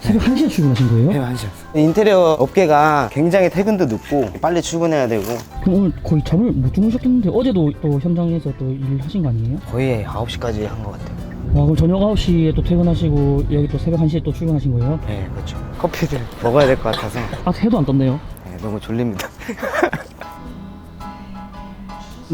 새벽 1시에 출근하신 거예요? 네, 한시요. 인테리어 업계가 굉장히 퇴근도 늦고 빨리 출근해야 되고 그럼 오늘 거의 잠을 못 주무셨겠는데 어제도 또 현장에서 또 일하신 거 아니에요? 거의 9시까지 한 것 같아요. 와 그럼 저녁 9시에 또 퇴근하시고 여기 또 새벽 1시에 또 출근하신 거예요? 네, 그렇죠. 커피를 먹어야 될 것 같아서 아 해도 안 떴네요 네, 너무 졸립니다.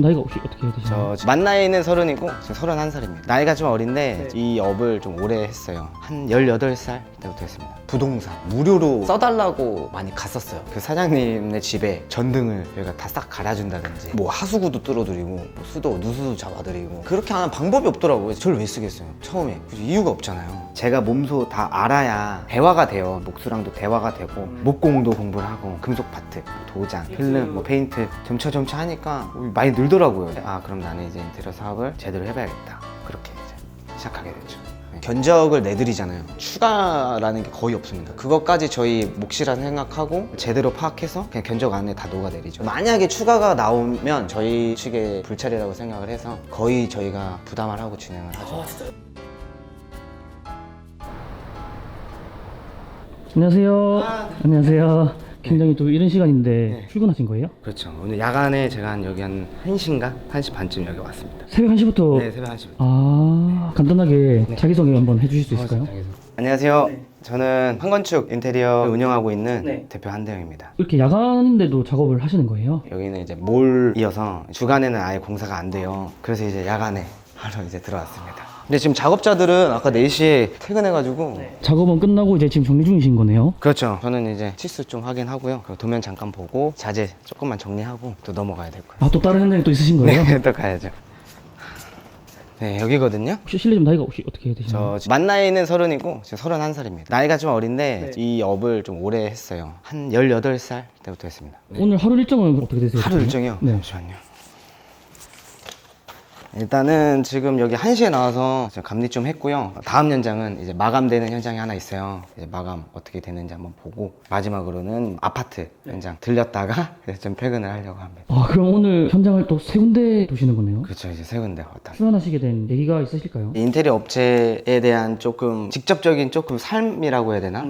나이가 혹시 어떻게 되시나요? 저만 나이는 서른이고 지금 서른한 살입니다. 나이가 좀 어린데 이 업을 좀 오래 했어요. 한 18살 때부터 했습니다. 부동산 무료로 써달라고 많이 갔었어요. 그 사장님네 집에 전등을 저희가 다 싹 갈아준다든지 뭐 하수구도 뚫어드리고 뭐 수도 누수도 잡아드리고 그렇게 하는 방법이 없더라고요. 저를 왜 쓰겠어요? 처음에 그 이유가 없잖아요. 제가 몸소 다 알아야 대화가 돼요. 목수랑도 대화가 되고 목공도 공부를 하고 금속 파트, 도장, 필름, 뭐 페인트 점차 점차 하니까 많이 늘 더라고요. 아 그럼 나는 이제 인테리어 사업을 제대로 해봐야겠다. 그렇게 이제 시작하게 됐죠. 네. 견적을 내드리잖아요. 추가라는 게 거의 없습니다. 그것까지 저희 몫이라 생각하고 제대로 파악해서 그냥 견적 안에 다 녹아내리죠. 만약에 추가가 나오면 저희 측의 불찰이라고 생각을 해서 거의 저희가 부담을 하고 진행을 하죠. 안녕하세요 안녕하세요 굉장히 또 이른 시간인데 출근하신 거예요? 그렇죠. 오늘 야간에 제가 한 여기 한 1시인가? 1시 반쯤 여기 왔습니다. 새벽 1시부터 네, 새벽 1시. 아 간단하게 자기소개 한번 해주실 수 있을까요? 안녕하세요. 저는 한건축 인테리어를 운영하고 있는 네. 대표 한대영입니다. 이렇게 야간인데도 작업을 하시는 거예요? 여기는 이제 몰이어서 주간에는 아예 공사가 안 돼요. 그래서 이제 야간에 하러 이제 들어왔습니다. 근데 지금 작업자들은 아까 4시에 퇴근해가지고 작업은 끝나고 이제 지금 정리 중이신 거네요? 그렇죠. 저는 이제 치수 좀 확인하고요. 그리고 도면 잠깐 보고 자재 조금만 정리하고 또 넘어가야 될 거예요. 아 또 다른 현장에 또 있으신 거예요? 네, 또 가야죠. 네, 여기거든요. 혹시 실례 좀 나이가 혹시 어떻게 되시나요? 저만 나이는 서른이고 지금 서른한 살입니다. 나이가 좀 어린데 이 업을 좀 오래 했어요. 한 18살 때부터 했습니다. 오늘 하루 일정은 어떻게 되세요? 하루 일정이요? 네. 잠시만요. 일단은 지금 여기 1시에 나와서 지금 감리 좀 했고요. 다음 현장은 이제 마감되는 현장이 하나 있어요. 이제 마감 어떻게 되는지 한번 보고 마지막으로는 아파트 현장 들렸다가 이제 좀 퇴근을 하려고 합니다. 아 그럼 오늘 현장을 또 세 군데 도시는 거네요? 그렇죠. 이제 세 군데 왔다. 출연하시게 된 얘기가 있으실까요? 인테리어 업체에 대한 조금 직접적인 조금 삶이라고 해야 되나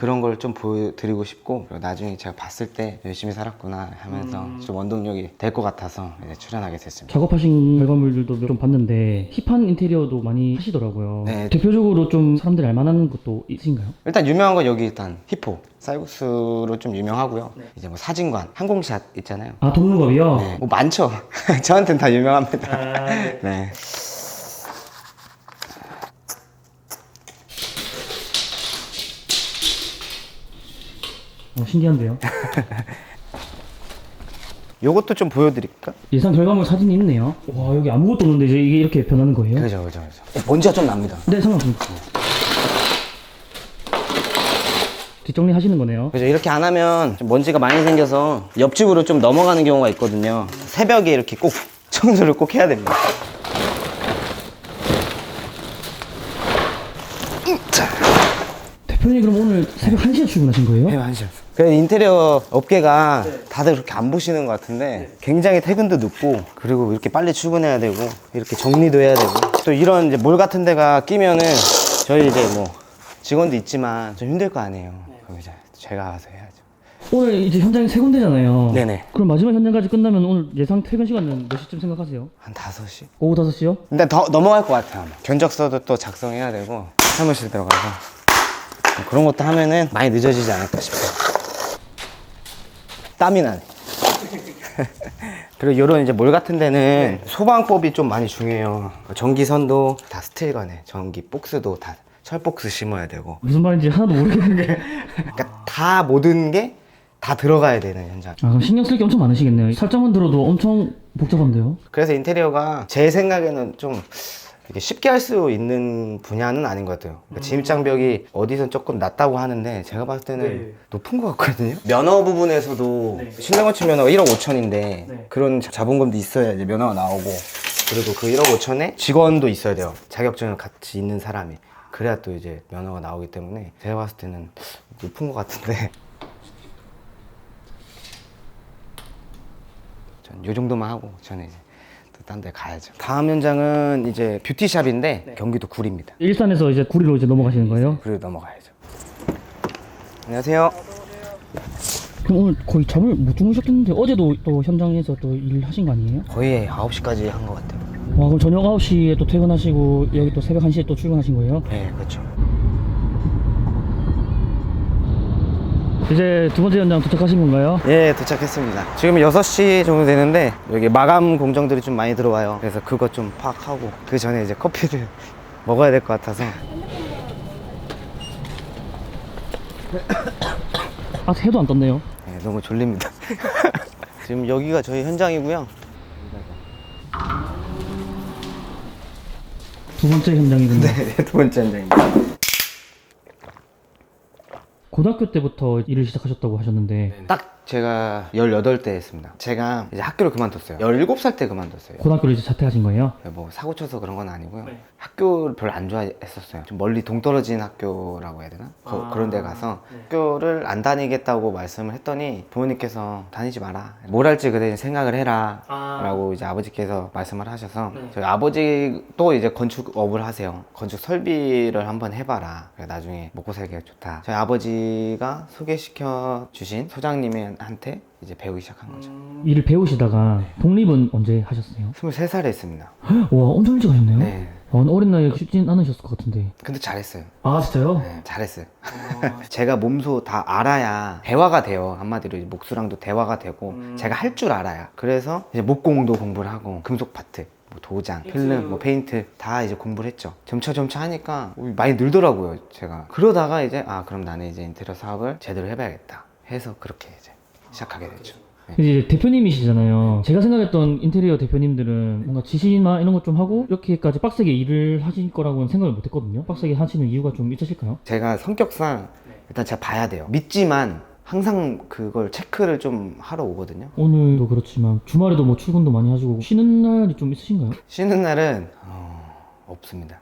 그런 걸 좀 보여드리고 싶고 그리고 나중에 제가 봤을 때 열심히 살았구나 하면서 좀 원동력이 될 것 같아서 이제 출연하게 됐습니다. 작업하신 결과물들도 좀 봤는데 힙한 인테리어도 많이 하시더라고요. 네. 대표적으로 좀 사람들이 알만한 것도 있으신가요? 일단 유명한 건 여기 일단 히포 쌀국수로 좀 유명하고요. 이제 뭐 사진관, 항공샷 있잖아요. 아 동물법이요? 네, 뭐 많죠. 저한테는 다 유명합니다. 네. 어, 신기한데요? 요것도 좀 보여드릴까? 예상 결과물 사진이 있네요. 와 여기 아무것도 없는데 이제 이게 이렇게 변하는 거예요? 그죠, 그죠, 그죠. 먼지가 좀 납니다. 네 상관없습니다. 뒷정리 하시는 거네요. 그죠 이렇게 안 하면 좀 먼지가 많이 생겨서 옆집으로 좀 넘어가는 경우가 있거든요 새벽에 이렇게 꼭 청소를 꼭 해야 됩니다 대표님 그럼 오늘 새벽 1시에 출근하신 거예요? 네, 한시 그 인테리어 업계가 다들 그렇게 안 보시는 것 같은데 굉장히 퇴근도 늦고 그리고 이렇게 빨리 출근해야 되고 이렇게 정리도 해야 되고 또 이런 이제 몰 같은 데가 끼면은 저희 이제 뭐 직원도 있지만 좀 힘들 거 아니에요 그럼 이제 제가 와서 해야죠 오늘 이제 현장이 세 군데잖아요. 네네 그럼 마지막 현장까지 끝나면 오늘 예상 퇴근 시간은 몇 시쯤 생각하세요? 한 5시 오후 5시요? 일단 더 넘어갈 것 같아요. 아마. 견적서도 또 작성해야 되고 사무실 들어가서 그런 것도 하면은 많이 늦어지지 않을까 싶어요. 땀이 나네. 그리고 이런 이제 몰 같은 데는 소방법이 좀 많이 중요해요. 전기선도 다 스틸관에 전기 복스도 다 철복스 심어야 되고 무슨 말인지 하나도 모르겠는데. 그러니까 다 모든 게 다 들어가야 되는 현장. 아, 그럼 신경 쓸 게 엄청 많으시겠네요. 살짝만 들어도 엄청 복잡한데요? 그래서 인테리어가 제 생각에는 좀 이렇게 쉽게 할 수 있는 분야는 아닌 것 같아요. 그러니까 진입장벽이 어디선 조금 낮다고 하는데 제가 봤을 때는 높은 것 같거든요. 면허 부분에서도 신뢰건축 면허가 1억 5천인데 그런 자- 자본금도 있어야 이제 면허가 나오고 그리고 그 1억 5천에 직원도 있어야 돼요. 자격증을 같이 있는 사람이. 그래야 또 이제 면허가 나오기 때문에 제가 봤을 때는 높은 것 같은데 전 요 정도만 하고 저는 이제 또 딴 데 가야죠. 다음 현장은 이제 뷰티샵인데 경기도 구리입니다. 일산에서 이제 구리로 이제 넘어가시는 거예요? 구리 넘어가야죠. 안녕하세요. 그럼 오늘 거의 잠을 못 주무셨겠는데 어제도 또 현장에서 또 일하신 거 아니에요? 거의 9시까지 한 것 같아요. 와 그럼 저녁 9시에 또 퇴근하시고 여기 또 새벽 1시에 또 출근하신 거예요? 네, 그렇죠. 이제 두 번째 현장 도착하신 건가요? 예, 도착했습니다. 지금 6시 정도 되는데 여기 마감 공정들이 좀 많이 들어와요. 그래서 그것 좀 파악하고 그 전에 이제 커피를 먹어야 될 것 같아서 아 해도 안 떴네요 네, 너무 졸립니다. 지금 여기가 저희 현장이고요. 두 번째 현장이군요 네, 두 번째 현장입니다. 고등학교 때부터 일을 시작하셨다고 하셨는데 딱 제가 18대 했습니다. 제가 이제 학교를 그만뒀어요. 17살 때 그만뒀어요. 고등학교를 이제 자퇴하신 거예요? 뭐 사고 쳐서 그런 건 아니고요. 학교를 별로 안 좋아했었어요. 좀 멀리 동떨어진 학교라고 해야 되나? 거- 그런 데 가서 학교를 안 다니겠다고 말씀을 했더니 부모님께서 다니지 마라. 뭘 할지 그대 생각을 해라. 라고 이제 아버지께서 말씀을 하셔서 저희 아버지도 이제 건축업을 하세요. 건축 설비를 한번 해봐라. 그래, 나중에 먹고 살기가 좋다. 저희 아버지가 소개시켜 주신 소장님 한테 이제 배우기 시작한 거죠. 일을 배우시다가 독립은 언제 하셨어요? 23살에 했습니다. 와 엄청 일찍 하셨네요 네. 와, 어린 나이에 쉽진 않으셨을 것 같은데 근데 잘했어요. 아 진짜요? 네, 잘했어요. 제가 몸소 다 알아야 대화가 돼요. 한마디로 이제 목수랑도 대화가 되고 제가 할 줄 알아야. 그래서 이제 목공도 공부를 하고 금속 파트, 뭐 도장, 필름, 뭐 페인트 다 이제 공부를 했죠. 점차 점차 하니까 많이 늘더라고요. 제가 그러다가 이제 아 그럼 나는 이제 인테리어 사업을 제대로 해봐야겠다. 해서 그렇게 이제 시작하게 됐죠. 네. 이제 대표님이시잖아요. 제가 생각했던 인테리어 대표님들은 뭔가 지시나 이런 것 좀 하고 이렇게까지 빡세게 일을 하실 거라고는 생각을 못 했거든요. 빡세게 하시는 이유가 좀 있으실까요? 제가 성격상 일단 제가 봐야 돼요. 믿지만 항상 그걸 체크를 좀 하러 오거든요. 오늘도 그렇지만 주말에도 뭐 출근도 많이 하시고 쉬는 날이 좀 있으신가요? 쉬는 날은 어, 없습니다.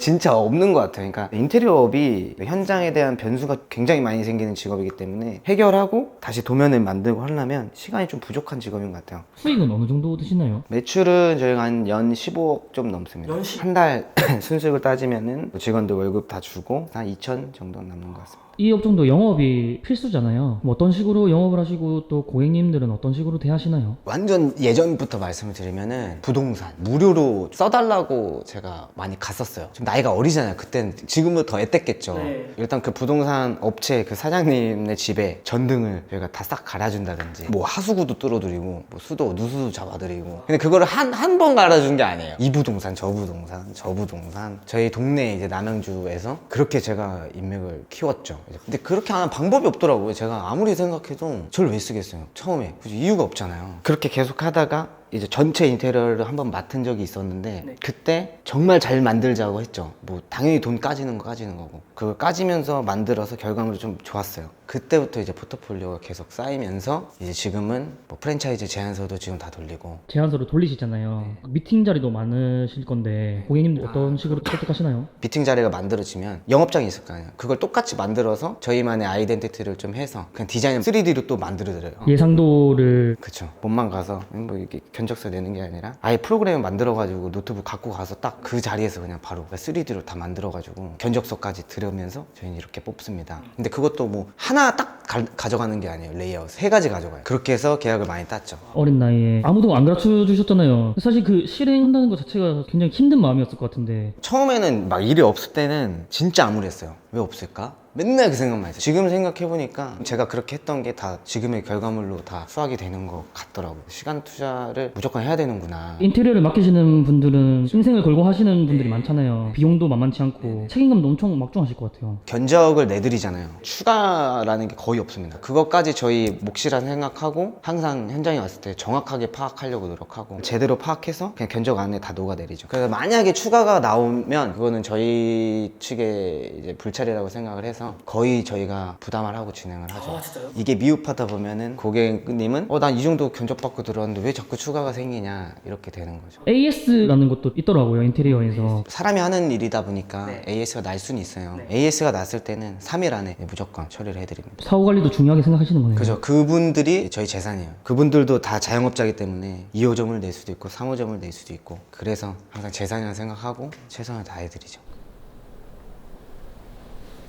진짜 없는 것 같아요. 그러니까 인테리어업이 현장에 대한 변수가 굉장히 많이 생기는 직업이기 때문에 해결하고 다시 도면을 만들고 하려면 시간이 좀 부족한 직업인 것 같아요. 수익은 어느 정도 드시나요? 매출은 저희가 한 연 15억 좀 넘습니다. 한 달 순수익을 따지면은 직원들 월급 다 주고 한 2천 정도 남는 것 같습니다. 이 업종도 영업이 필수잖아요. 뭐 어떤 식으로 영업을 하시고 또 고객님들은 어떤 식으로 대하시나요? 완전 예전부터 말씀을 드리면은 부동산 무료로 써달라고 제가 많이 갔었어요. 좀 나이가 어리잖아요. 그땐 지금은 더 애땠겠죠. 일단 그 부동산 업체 그 사장님네 집에 전등을 저희가 다 싹 갈아준다든지 뭐 하수구도 뚫어드리고 뭐 수도 누수도 잡아드리고 근데 그거를 한 한 번 갈아준 게 아니에요. 이 부동산 저 부동산 저 부동산 저희 동네 이제 남양주에서 그렇게 제가 인맥을 키웠죠. 근데 그렇게 하는 방법이 없더라고요. 제가 아무리 생각해도 저를 왜 쓰겠어요. 처음에 그죠? 이유가 없잖아요. 그렇게 계속 하다가 이제 전체 인테리어를 한번 맡은 적이 있었는데 그때 정말 잘 만들자고 했죠. 뭐 당연히 돈 까지는 거 까지는 거고 그걸 까지면서 만들어서 결과물이 좀 좋았어요. 그때부터 이제 포트폴리오가 계속 쌓이면서 이제 지금은 뭐 프랜차이즈 제안서도 지금 다 돌리고 제안서를 돌리시잖아요. 미팅 자리도 많으실 건데 고객님들 어떤 식으로 설득하시나요? 미팅 자리가 만들어지면 영업장이 있을 거 아니에요. 그걸 똑같이 만들어서 저희만의 아이덴티티를 좀 해서 그냥 디자인 3D로 또 만들어드려요. 예상도를 그쵸. 몸만 가서 뭐 이렇게 견적서 내는 게 아니라 아예 프로그램을 만들어가지고 노트북 갖고 가서 딱 그 자리에서 그냥 바로 3D로 다 만들어가지고 견적서까지 들으면서 저희는 이렇게 뽑습니다. 근데 그것도 뭐 하나 딱 가, 져가는게 아니에요. 레이아웃 세 가지 가져가요. 그렇게 해서 계약을 많이 땄죠. 어린 나이에 아무도 안 가르쳐 주셨잖아요. 사실 그 실행한다는 것 자체가 굉장히 힘든 마음이었을 것 같은데 처음에는 막 일이 없을 때는 진짜 암울했어요. 왜 없을까? 맨날 그 생각만 했어요. 지금 생각해보니까 제가 그렇게 했던 게 다 지금의 결과물로 다 수확이 되는 것 같더라고요. 시간 투자를 무조건 해야 되는구나. 인테리어를 맡기시는 분들은 인생을 걸고 하시는 분들이 많잖아요. 비용도 만만치 않고 책임감도 엄청 막중하실 것 같아요. 견적을 내드리잖아요. 추가라는 게 거의 없습니다. 그것까지 저희 몫이라 생각하고 항상 현장에 왔을 때 정확하게 파악하려고 노력하고 제대로 파악해서 그냥 견적 안에 다 녹아내리죠. 그래서 만약에 추가가 나오면 그거는 저희 측의 이제 불찰 이라고 생각을 해서 거의 저희가 부담을 하고 진행을 하죠. 이게 미흡하다 보면은 고객님은 어 난 이 정도 견적받고 들어왔는데 왜 자꾸 추가가 생기냐 이렇게 되는 거죠. AS라는 것도 있더라고요 인테리어에서 사람이 하는 일이다 보니까 AS가 날 수는 있어요. AS가 났을 때는 3일 안에 무조건 처리를 해드립니다. 사후 관리도 중요하게 생각하시는 거네요. 그죠. 그분들이 저희 재산이에요. 그분들도 다 자영업자이기 때문에 2호점을 낼 수도 있고 3호점을 낼 수도 있고 그래서 항상 재산이라 생각하고 최선을 다해드리죠.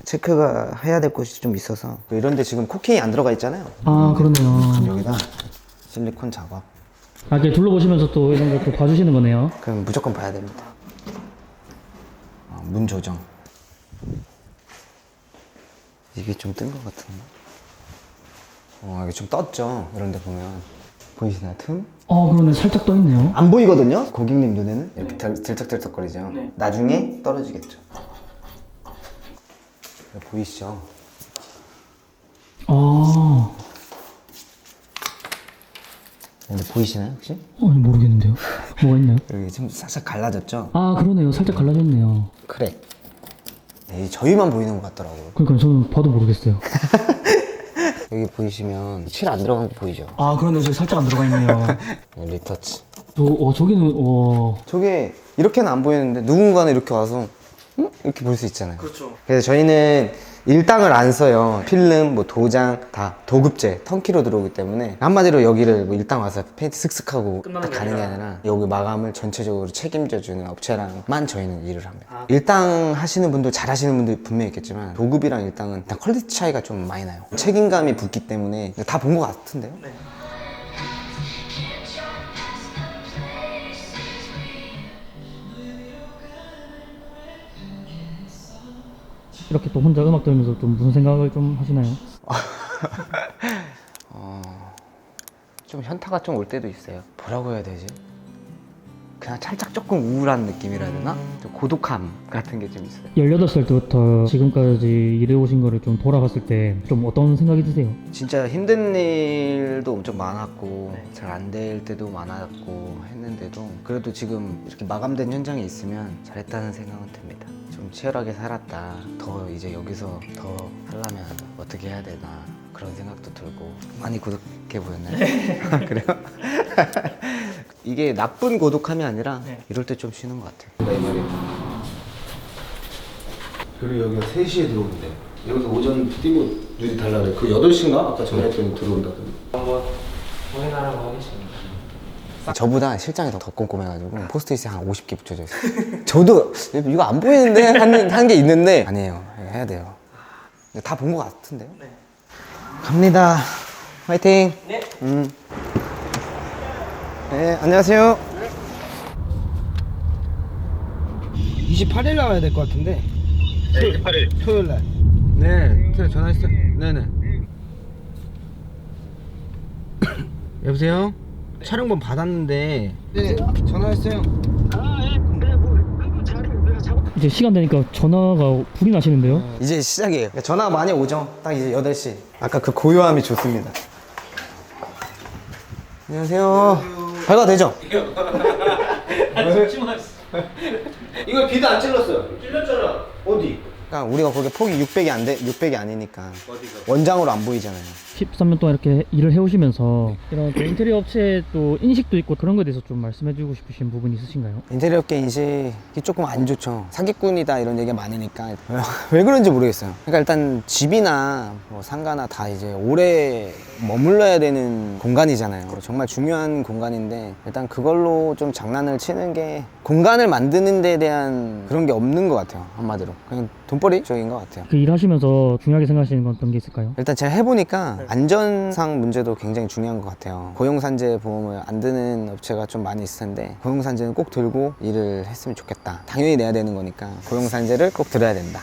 체크가 해야 될 곳이 좀 있어서 이런데 지금 코킹이 안 들어가 있잖아요. 아 그러네요. 여기다 실리콘 작업. 아 이렇게 둘러보시면서 또 이런 것도 봐주시는 거네요. 그럼 무조건 봐야 됩니다. 어, 문 조정. 이게 좀 뜬 것 같은데. 어, 이게 좀 떴죠. 이런데 보면 보이시나요? 틈? 어 그러네 살짝 떠 있네요. 안 보이거든요. 고객님 눈에는 이렇게 들, 들썩들썩거리죠. 나중에 떨어지겠죠. 보이시죠? 아 근데 보이시나요 혹시? 어, 모르겠는데요. 뭐가 있나요? 여기 좀 살짝 갈라졌죠? 아 그러네요. 살짝 갈라졌네요. 그래. 네, 저희만 보이는 것 같더라고요. 그러니까 저는 봐도 모르겠어요. 여기 보이시면 칠 안 들어간 거 보이죠? 아 그러네. 저 살짝 안 들어가 있네요. 네, 리터치. 저, 어, 저기는 와 저게 이렇게는 안 보이는데 누군가는 이렇게 와서 응? 이렇게 볼 수 있잖아요. 그렇죠. 그래서 저희는 일당을 안 써요. 필름, 뭐 도장 다 도급제, 턴키로 들어오기 때문에 한마디로 여기를 뭐 일당 와서 페인트 슥슥 하고 딱 가는 게 아니라 여기 마감을 전체적으로 책임져 주는 업체랑만 저희는 일을 합니다. 일당 하시는 분들 잘 하시는 분들 분명히 있겠지만 도급이랑 일당은 일단 퀄리티 차이가 좀 많이 나요. 책임감이 붙기 때문에 다 본 것 같은데요? 이렇게 또 혼자 음악 들으면서 좀 무슨 생각을 좀 하시나요? 좀 현타가 좀 올 때도 있어요. 뭐라고 해야 되지? 그냥 살짝 조금 우울한 느낌이라 해야 되나? 좀 고독함 같은 게 좀 있어요. 18살 때부터 지금까지 일해오신 거를 좀 돌아봤을 때 좀 어떤 생각이 드세요? 진짜 힘든 일도 엄청 많았고 잘안 될 때도 많았고 했는데도 그래도 지금 이렇게 마감된 현장에 있으면 잘했다는 생각은 듭니다. 좀 치열하게 살았다. 더 이제 여기서 더 하려면 어떻게 해야 되나 그런 생각도 들고 많이 고독해 보였나요? 그래요? 이게 나쁜 고독함이 아니라 이럴 때 좀 쉬는 것 같아요. 그리고 여기가 3시에 들어온대. 여기서 오전 뛰고 눈이 달라래. 그 8시인가? 아까 전화했더니 들어온다던데. 저보다 실장이 더, 더 꼼꼼해가지고 포스트잇에 한 50개 붙여져 있어요. 저도 이거 안 보이는데 한게 있는데 아니에요. 해야 돼요. 다 본 것 같은데요? 갑니다. 화이팅. 네. 음. 네, 안녕하세요. 28일 나와야 될 것 같은데. 네, 28일. 토요일 날. 네, 제가 전화했어요. 네네. 여보세요? 촬영본 받았는데. 네, 전화했어요. 이제 시간 되니까 전화가 불이 나시는데요? 이제 시작이에요. 전화 많이 오죠. 딱 이제 8시. 아까 그 고요함이 좋습니다. 안녕하세요. 발가 되죠? 이거 비도 안 찔렀어요. 찔렀잖아. 어디? 그러니까 우리가 거기 폭이 600이 안 돼, 600이 아니니까 원장으로 안 보이잖아요. 13년 동안 이렇게 일을 해오시면서 이런 또 인테리어 업체 또 인식도 있고 그런 거에 대해서 좀 말씀해주고 싶으신 부분이 있으신가요? 인테리어계 인식이 조금 안 좋죠. 사기꾼이다 이런 얘기가 많으니까 왜 그런지 모르겠어요. 그러니까 일단 집이나 뭐 상가나 다 이제 오래 머물러야 되는 공간이잖아요. 정말 중요한 공간인데 일단 그걸로 좀 장난을 치는 게 공간을 만드는 데 대한 그런 게 없는 것 같아요. 한마디로 그냥 돈벌이 쪽인 것 같아요. 그 일하시면서 중요하게 생각하시는 건 어떤 게 있을까요? 일단 제가 해보니까 안전상 문제도 굉장히 중요한 것 같아요. 고용산재 보험을 안 드는 업체가 좀 많이 있을 텐데 고용산재는 꼭 들고 일을 했으면 좋겠다. 당연히 내야 되는 거니까 고용산재를 꼭 들어야 된다.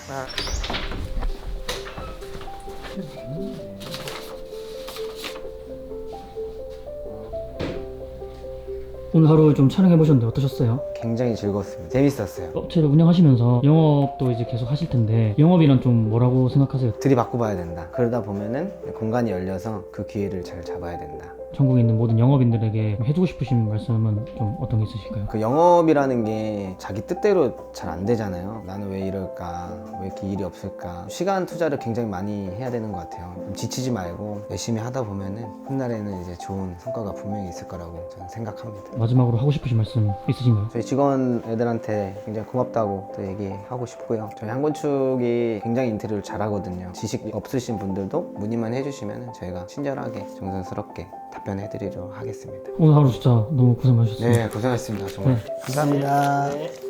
오늘 하루 좀 촬영해 보셨는데 어떠셨어요? 굉장히 즐거웠습니다. 재밌었어요. 업체를 운영하시면서 영업도 이제 계속 하실 텐데 영업이란 좀 뭐라고 생각하세요? 들이바꿔봐야 된다. 그러다 보면은 공간이 열려서 그 기회를 잘 잡아야 된다. 전국에 있는 모든 영업인들에게 해주고 싶으신 말씀은 좀 어떤 게 있으실까요? 그 영업이라는 게 자기 뜻대로 잘 안 되잖아요. 나는 왜 이럴까? 왜 이렇게 일이 없을까? 시간 투자를 굉장히 많이 해야 되는 것 같아요. 좀 지치지 말고 열심히 하다 보면은 훗날에는 이제 좋은 성과가 분명히 있을 거라고 저는 생각합니다. 마지막으로 하고 싶으신 말씀 있으신가요? 저희 직원 애들한테 굉장히 고맙다고 또 얘기하고 싶고요. 저희 한건축이 굉장히 인테리어를 잘하거든요. 지식 없으신 분들도 문의만 해주시면 저희가 친절하게 정성스럽게 답변해드리도록 하겠습니다. 오늘 하루 진짜 너무 고생 많으셨습니다. 네, 고생하셨습니다. 정말. 감사합니다.